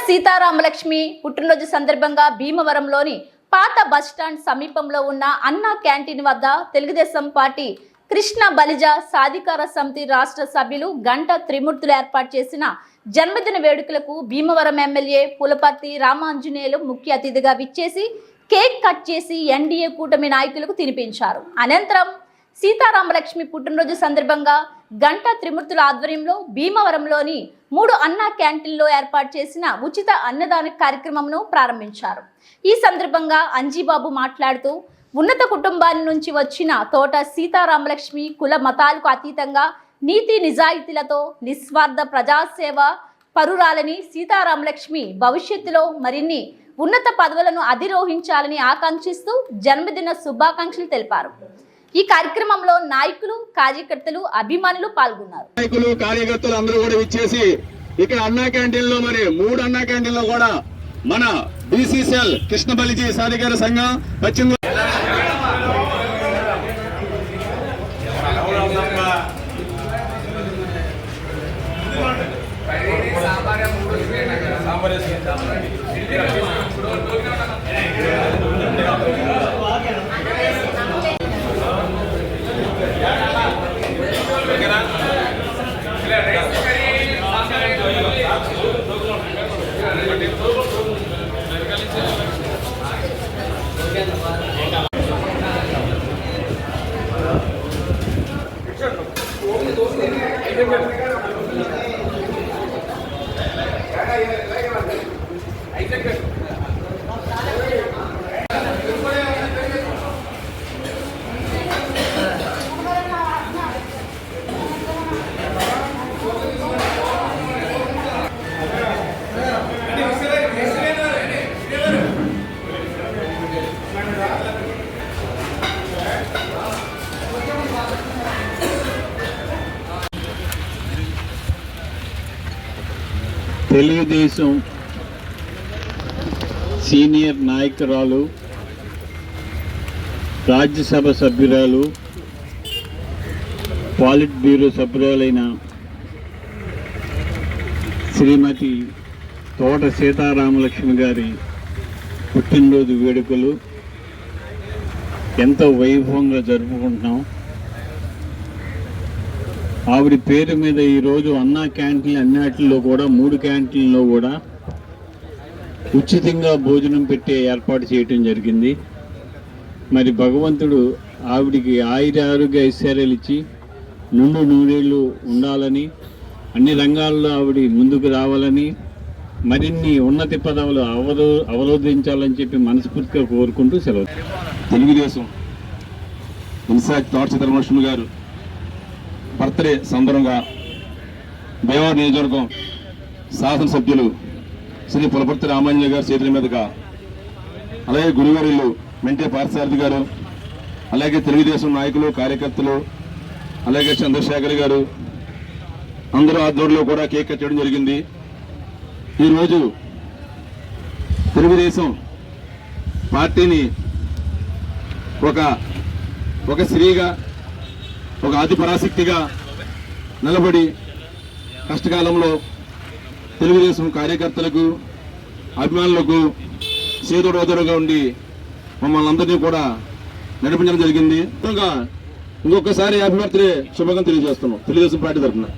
సీతారామలక్ష్మి పుట్టినరోజు సందర్భంగా భీమవరంలోని పాత బస్టాండ్ సమీపంలో ఉన్న అన్నా క్యాంటీన్ వద్ద తెలుగుదేశం పార్టీ కృష్ణ బలిజ సాధికార సమితి రాష్ట్ర సభ్యులు గంట త్రిమూర్తులు ఏర్పాటు చేసిన జన్మదిన వేడుకలకు భీమవరం ఎమ్మెల్యే పులపర్తి రామాంజనేయులు ముఖ్య అతిథిగా విచ్చేసి కేక్ కట్ చేసి ఎన్డీఏ కూటమి నాయకులకు తినిపించారు. అనంతరం సీతారామలక్ష్మి పుట్టినరోజు సందర్భంగా గంట త్రిమూర్తుల ఆధ్వర్యంలో భీమవరంలోని మూడు అన్నా క్యాంటీన్లో ఏర్పాటు చేసిన ఉచిత అన్నదాన కార్యక్రమంను ప్రారంభించారు. ఈ సందర్భంగా అంజీబాబు మాట్లాడుతూ ఉన్నత కుటుంబాల నుంచి వచ్చిన తోట సీతారామలక్ష్మి కుల మతాలకు అతీతంగా నీతి నిజాయితీలతో నిస్వార్థ ప్రజాసేవ పరురాలని సీతారామలక్ష్మి భవిష్యత్తులో మరిన్ని ఉన్నత పదవులను అధిరోహించాలని ఆకాంక్షిస్తూ జన్మదిన శుభాకాంక్షలు తెలిపారు. ఈ కార్యక్రమంలో నాయకులు కార్యకర్తలు అభిమానులు పాల్గొన్నారు. నాయకులు కార్యకర్తలు అందరూ కూడా ఇచ్చేసి ఇక్కడ అన్నా క్యాంటీన్లో మరి మూడు అన్నా క్యాంటీన్లో కూడా మన బీసీసీఎల్ కృష్ణ బలిజీ సాధికార సంఘం పశ్చిమ తెలుగుదేశం సీనియర్ నాయకురాలు రాజ్యసభ సభ్యురాలు పాలిట్ బ్యూరో సభ్యురాలైన శ్రీమతి తోట సీతారామలక్ష్మి గారి పుట్టినరోజు వేడుకలు. ఎంతో వైభవంగా జరుపుకుంటున్నాం. ఆవిడ పేరు మీద ఈరోజు అన్న క్యాంటీన్ అన్నిటిలో కూడా మూడు క్యాంటీన్లో కూడా ఉచితంగా భోజనం పెట్టే ఏర్పాటు చేయటం జరిగింది. మరి భగవంతుడు ఆవిడికి ఆయుర ఆరోగ్య ఐశ్వర్యాలు ఇచ్చి నుండు నూరేళ్ళు ఉండాలని అన్ని రంగాల్లో ఆవిడ ముందుకు రావాలని మరిన్ని ఉన్నతి పదవులు అవరో అవరోధించాలని చెప్పి మనస్ఫూర్తిగా కోరుకుంటూ సెలవు. తెలుగుదేశం ఇన్సార్జ్ తోట సీతారామలక్ష్మి గారు బర్త్డే సందర్భంగా భీమవరం నియోజకవర్గం శాసనసభ్యులు శ్రీ పులపర్తి రామాంజయ గారి చేతుల మీదుగా అలాగే గురువారిల్లు మెంటే పార్థసారథి గారు అలాగే తెలుగుదేశం నాయకులు కార్యకర్తలు అలాగే చంద్రశేఖర్ గారు అందరూ ఆధ్వర్యంలో కూడా కేక్ కట్ చేయడం జరిగింది. ఈరోజు తెలుగుదేశం పార్టీని ఒక ఒక స్త్రీగా ఒక అతి పరాశక్తిగా నిలబడి కష్టకాలంలో తెలుగుదేశం కార్యకర్తలకు అభిమానులకు సేదోడోదరుగా ఉండి మమ్మల్ని అందరినీ కూడా నడిపించడం జరిగింది. ఇంకొకసారి హ్యాపీ బర్త్డే శుభంగా తెలియజేస్తున్నాం. తెలుగుదేశం పార్టీ తరఫున.